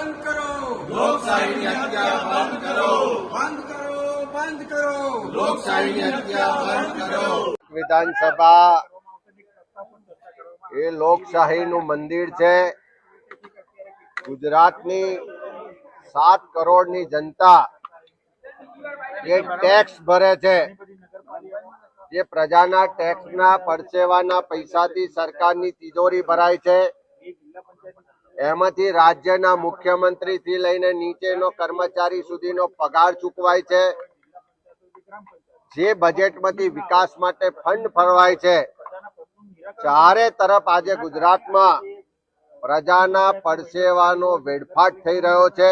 બંધ કરો. લોકશાહીની હત્યા બંધ કરો. બંધ કરો બંધ કરો. લોકશાહીની હત્યા બંધ કરો. વિધાનસભા એ લોકશાહીનું મંદિર છે. ગુજરાતની સાત કરોડની જનતા જે ટેક્સ ભરે છે જે પ્રજાના ટેક્સના પરસેવાના પૈસાથી સરકારની તિજોરી ભરાય છે. એમાંથી રાજ્યના મુખ્યમંત્રી થી લઈને નીચેનો કર્મચારી સુધીનો પગાર ચૂકવાય છે. જે બજેટમાંથી વિકાસ માટે ફંડ ફરવાય છે. ચારે તરફ આજે ગુજરાતમાં પ્રજાના પરસેવાનો વેડફાટ થઈ રહ્યો છે.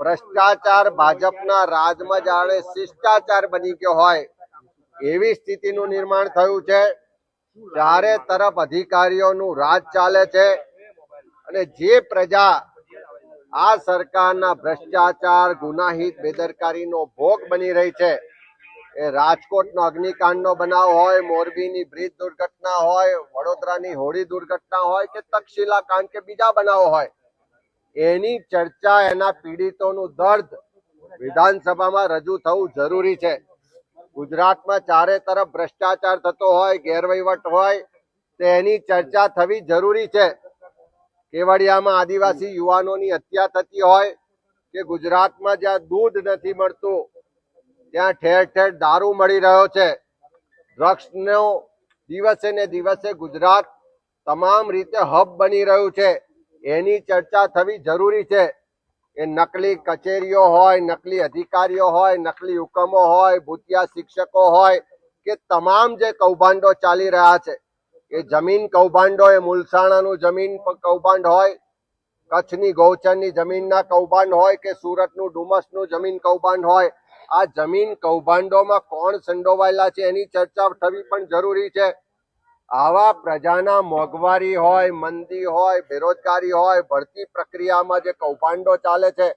ભ્રષ્ટાચાર ભાજપના રાજમાં જાણે શિષ્ટાચાર બની ગયો હોય એવી સ્થિતિનું નિર્માણ થયું છે. ચારે તરફ અધિકારીઓનું રાજ ચાલે છે. અને જે પ્રજા આ સરકારના ભ્રષ્ટાચાર, ગુનાહિત, બેદરકારીનો ભોગ બની રહી છે, એ રાજકોટનો અગ્નિકાંડનો બનાવ હોય, મોરબીની બ્રિજ દુર્ઘટના હોય, વડોદરાની હોળી દુર્ઘટના હોય કે તક્ષશિલા કાંડ કે બીજા બનાવો હોય, એની ચર્ચા, એના પીડિતોનું દર્દ વિધાનસભામાં રજૂ થવું જરૂરી છે. ગુજરાતમાં ચારે તરફ ભ્રષ્ટાચાર થતો હોય, ગેરવહીવટ હોય, તેની ચર્ચા થવી જરૂરી છે. કેવડિયામાં આદિવાસી યુવાનોની હત્યા થતી હોય કે ગુજરાતમાં જ્યાં દૂધ નથી મળતું, ત્યાં ઠેર ઠેર દારૂ મળી રહ્યો છે. ડ્રગ્સનો દિવસે ને દિવસે ગુજરાત તમામ રીતે હબ બની રહ્યું છે. એની ચર્ચા થવી જરૂરી છે. એ નકલી કચેરીઓ હોય, નકલી અધિકારીઓ હોય, નકલી હુકમો હોય, ભૂતિયા શિક્ષકો હોય કે તમામ જે કૌભાંડો ચાલી રહ્યા છે. એ જમીન કૌભાંડો એ મુલસાણાનું જમીન કૌભાંડ હોય, કચ્છની ગૌચરની જમીનના કૌભાંડ હોય કે સુરતનું ડુમસનું જમીન કૌભાંડ હોય, આ જમીન કૌભાંડોમાં કોણ સંડોવાયેલા છે એની ચર્ચા થવી પણ જરૂરી છે. આવા પ્રજાના મોંઘવારી હોય, મંદી હોય, બેરોજગારી હોય, ભરતી પ્રક્રિયામાં જે કૌભાંડો ચાલે છે,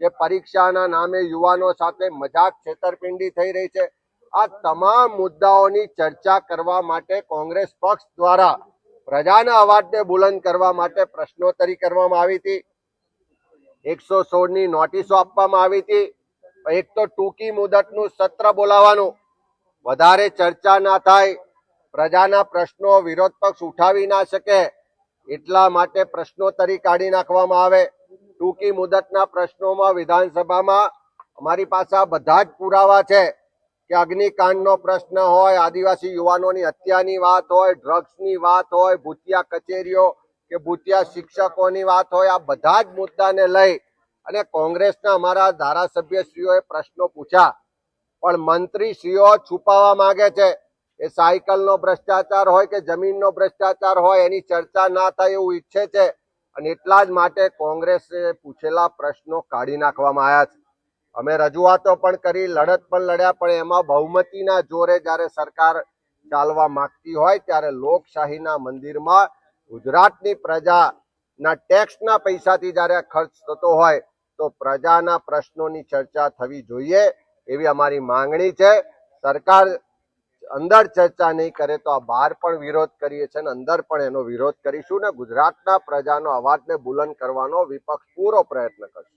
જે પરીક્ષાના નામે યુવાનો સાથે મજાક છેતરપિંડી થઈ રહી છે આ તમામ મુદ્દાઓની ચર્ચા કરવા માટે કોંગ્રેસ પક્ષ દ્વારા પ્રજાના અવાજને બુલંદ કરવા માટે પ્રશ્નોત્તરી કરવામાં આવી હતી. એકસો સોળની નોટિસો આપવામાં આવી હતી. એક તો ટૂંકી મુદતનું સત્ર બોલાવવાનું. વધારે ચર્ચા ના થાય. પ્રજાના પ્રશ્નો વિરોધ પક્ષ ઉઠાવી ના શકે. એટલા માટે પ્રશ્નોત્તરી કાઢી નાખવામાં આવે. ટૂંકી મુદતના પ્રશ્નોમાં વિધાનસભામાં અમારી પાસે આ બધા જ પુરાવા છે. કે અગ્નિકાંડનો પ્રશ્ન હોય, આદિવાસી યુવાનોની હત્યાની વાત હોય ડ્રગ્સની વાત હોય, ભૂતિયા કચેરીઓ કે ભૂતિયા શિક્ષકોની વાત હોય, આ બધા જ મુદ્દાને લઈ અને કોંગ્રેસના અમારા ધારાસભ્યશ્રીઓએ પ્રશ્નો પૂછ્યા. પણ મંત્રીશ્રીઓ છુપાવવા માગે છે એ સાયકલનો ભ્રષ્ટાચાર હોય કે જમીનનો ભ્રષ્ટાચાર હોય, એની ચર્ચા ના થાય એવું ઈચ્છે છે. અને એટલા જ માટે કોંગ્રેસે પૂછેલા પ્રશ્નો કાઢી નાખવામાં આવ્યા છે. અમે રજૂઆતો પણ કરી, લડત પણ લડ્યા, પણ એમાં બહુમતીના જોરે જ્યારે સરકાર ચાલવા માંગતી હોય ત્યારે લોકશાહીના મંદિરમાં ગુજરાતની પ્રજાના ટેક્સના પૈસાથી જ્યારે ખર્ચ થતો હોય તો પ્રજાના પ્રશ્નોની ચર્ચા થવી જોઈએ એવી અમારી માંગણી છે. સરકાર અંદર ચર્ચા નહીં કરે તો આ બહાર પણ વિરોધ કરીએ છીએ અને અંદર પણ એનો વિરોધ કરીશું ને ગુજરાતના પ્રજાનો અવાજને બુલંદ કરવાનો વિપક્ષ પૂરો પ્રયત્ન કરશે.